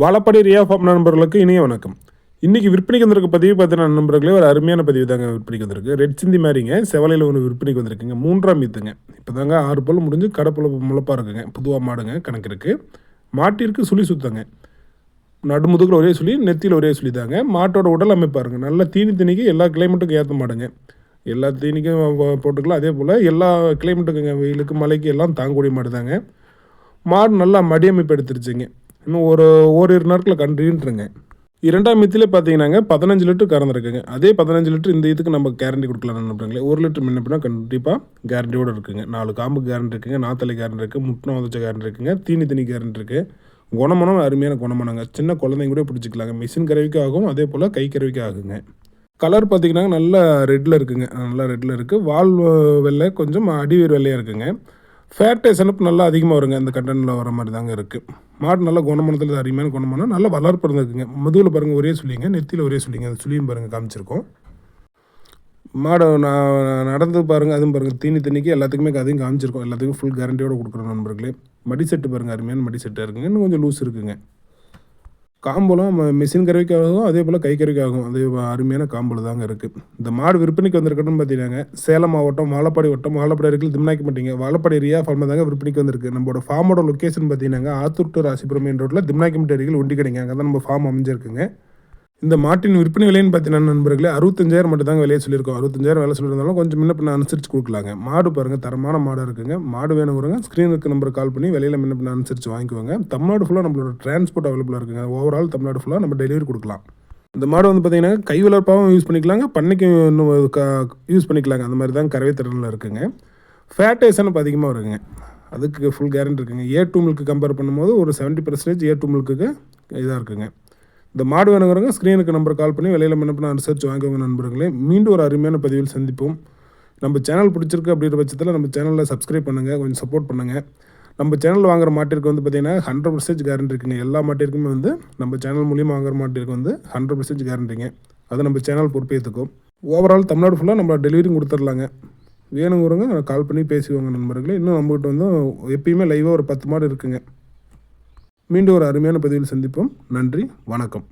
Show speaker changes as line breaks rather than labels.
வளப்படி ரியா நண்பர்களுக்கு இனிய வணக்கம். இன்றைக்கி விற்பனைக்கு வந்திருக்க பதிவு பார்த்தீங்கன்னா நண்பர்களே ஒரு அருமையான பதிவு தாங்க விற்பனைக்கு வந்திருக்கு. ரெட் சிந்தி மாதிரிங்க செவலையில் ஒன்று விற்பனைக்கு வந்திருக்குங்க. மூன்றாம் மீத்துங்க இப்போ தாங்க ஆறு பல் முடிஞ்சு கடப்புல முளப்பாக இருக்குங்க. புதுவாக மாடுங்க கணக்கு இருக்குது மாட்டிற்கு சுழி சுத்தங்க. நடுமுதுகில் ஒரே சுழி நெத்தியில் ஒரே சுழி தாங்க. மாட்டோட உடல் அமைப்பாருங்க நல்ல தீனி தீனிக்கு எல்லா கிளைமேட்டுக்கும் ஏற்ற மாடுங்க. எல்லா தீனிக்கும் போட்டுக்கலாம். அதே போல் எல்லா கிளைமேட்டுக்குங்க வெயிலுக்கு மழைக்கு எல்லாம் தாங்கக்கூடிய மாடு தாங்க மாடு நல்லா மடியமைப்பு எடுத்துருச்சுங்க. இன்னும் ஒரு ஓரிரு நாட்களில் கன்றுன்ட்டுருங்க இரண்டாம் மித்திலே பார்த்தீங்கன்னாங்க பதினஞ்சு லிட்டர் கறந்துருக்குங்க அதே பதினஞ்சு லிட்டர் இந்த இதுக்கு நம்ம கேரண்டி கொடுக்கலாம் நினைப்பாங்களே ஒரு லிட்டர் முன்ன கண்டிப்பாக கேரண்டியோடு இருக்குங்க. நாலு காம்பு கேரண்டி இருக்குங்க நாத்தலை கேரண்டி இருக்குது முட்டை உதச்ச கேரண்டி இருக்குங்க தீனி தனி கேரண்டி இருக்குது குணமனம் அருமையான குணமனங்க. சின்ன குழந்தைங்க கூட பிடிச்சிக்கலாங்க. மிஷின் கருவிக்கு ஆகும் அதே போல் கை கருவிக்கு ஆகுங்க. கலர் பார்த்தீங்கன்னா நல்ல ரெட்டில் இருக்குங்க. நல்லா ரெட்டில் இருக்குது வால் வெள்ளை கொஞ்சம் அடிவேர் வெள்ளையாக இருக்குங்க. ஃபேட்டை செனப்பு நல்லா அதிகமாக வருங்க. இந்த கண்டனில் வர மாதிரி தாங்க இருக்குது மாடு நல்ல குணமனத்தில் அருமையான குணமனம். நல்லா வளர்ப்பு இருந்துக்குங்க முதுகில் பாருங்கள் ஒரே சொல்லிங்க. நெத்தியில் ஒரே சொல்லிங்க. அந்த சுழியும் பாருங்கள் காமிச்சிருக்கோம். மாடு நான் நடந்து பாருங்கள் அதுவும் பாருங்கள் தீனி தண்ணிக்கு எல்லாத்துக்குமே அதையும் காமிச்சிருக்கோம். எல்லாத்துக்கும் ஃபுல் கேரண்டியோடு கொடுக்குறோம் நண்பர்களே. மடி செட்டு பாருங்கள் அருமையான மடி செட்டாக இருக்குங்க. இன்னும் கொஞ்சம் லூஸ் இருக்குங்க. காம்பலம் மிஷின் கருவிக்காகவும் அதே போல் கை கருவிக்காகும் அது அருமையான காம்பல் தாங்க இருக்குது இந்த மாடு விற்பனைக்கு வந்திருக்கணும்னு பார்த்தீங்கன்னா சேலம் மாவட்டம் வாழப்பாடி வட்டம் வாழப்பாடி இருக்குது திம்னாக்கி மாட்டீங்க வாழப்பாடி ஏரியா ஃபார்ம் தாங்க விற்பனைக்கு வந்திருக்கு. நம்மளோட ஃபார்மோட லொக்கேஷன் பார்த்தீங்கன்னா ஆத்தூர் டு ராசிபுரம் மெயின் ரோட்டில் திம்னாக்கி அருகில் ஒண்டி கிடைங்க அங்கே தான் நம்ம ஃபார்ம் அமைஞ்சிருக்குங்க. இந்த மாட்டின் விற்பனை விலைன்னு பார்த்தீங்கன்னா நண்பர்களே அறுபத்தஞ்சாயிரம் மட்டும் தாங்க விலையை சொல்லியிருக்கோம். அறுபத்தஞ்சாயிரம் விலை சொல்லியிருந்தாலும் கொஞ்சம் முன்ன பின்ன அனுசரித்து கொடுக்கலாங்க. மாடு பாருங்கள் தரமான மாடாக இருக்குங்க. மாடு வேணுங்கிறவங்க ஸ்க்ரீனுக்கு நம்பர் கால் பண்ணி விலையில் முன்ன பின்ன அனுசரித்து வாங்கிக்குவாங்க தமிழ்நாடு ஃபுல்லாக நம்மளோட டிரான்ஸ்போர்ட் அவைலபிளாக இருக்குங்க. ஓவரால் தமிழ்நாடு ஃபுல்லாக நம்ம டெலிவரி கொடுக்கலாம். இந்த மாடு வந்து பார்த்தீங்கன்னா கை வளர்ப்பாகவும் யூஸ் பண்ணிக்கலாங்க. பண்ணைக்கும் இன்னும் க யூஸ் பண்ணிக்கலாங்க. அந்த மாதிரி தான் கறவை திறனில் இருக்குங்க. ஃபேட்டேஷன் இப்போ அதிகமாக வருங்க. அதுக்கு ஃபுல் கேரண்டி இருக்குங்க. ஏ டூ மில்க்கு கம்பேர் பண்ணும்போது ஒரு செவன்ட்டி பர்சன்டேஜ் ஏ டூ மில்க்குக்கு இதாக இருக்குங்க. இந்த மாடு வேணுங்கிறவங்க ஸ்க்ரீனுக்கு நம்பர் கால் பண்ணி விலையில் முன்னப்பின ரிசர்ச் வாங்கிக்கோங்க நண்பர்களே. மீண்டும் ஒரு அருமையான பதிவில் சந்திப்போம். நம்ம சேனல் பிடிச்சிருக்கு அப்படின்ற பட்சத்தில் நம்ம சேனலில் சப்ஸ்கிரைப் பண்ணுங்கள் கொஞ்சம் சப்போர்ட் பண்ணுங்கள் நம்ம சேனல் வாங்குற மாட்டிற்கு வந்து பார்த்தீங்கன்னா ஹண்ட்ரட் பர்சன்டேஜ் கேரண்டி இருக்குங்க. எல்லா மாட்டிற்குமே வந்து நம்ம சேனல் மூலியமாக வாங்குற மாட்டிற்கு வந்து ஹண்ட்ரட் பர்சன்டேஜ் கேரண்டிங்க அதை நம்ம சேனல் பொறுப்பேற்றுக்கும் ஓவரால் தமிழ்நாடு ஃபுல்லாக நம்ம டெலிவரியும் கொடுத்துர்லாங்க. வேணுங்கிறவங்க கால் பண்ணி பேசிக்கோங்க நண்பர்களே. இன்னும் நம்மகிட்ட வந்து எப்பயுமே லைவாக ஒரு பத்து மாடு இருக்குங்க. மீண்டும் ஒரு அருமையான பதிவில் சந்திப்போம். நன்றி வணக்கம்.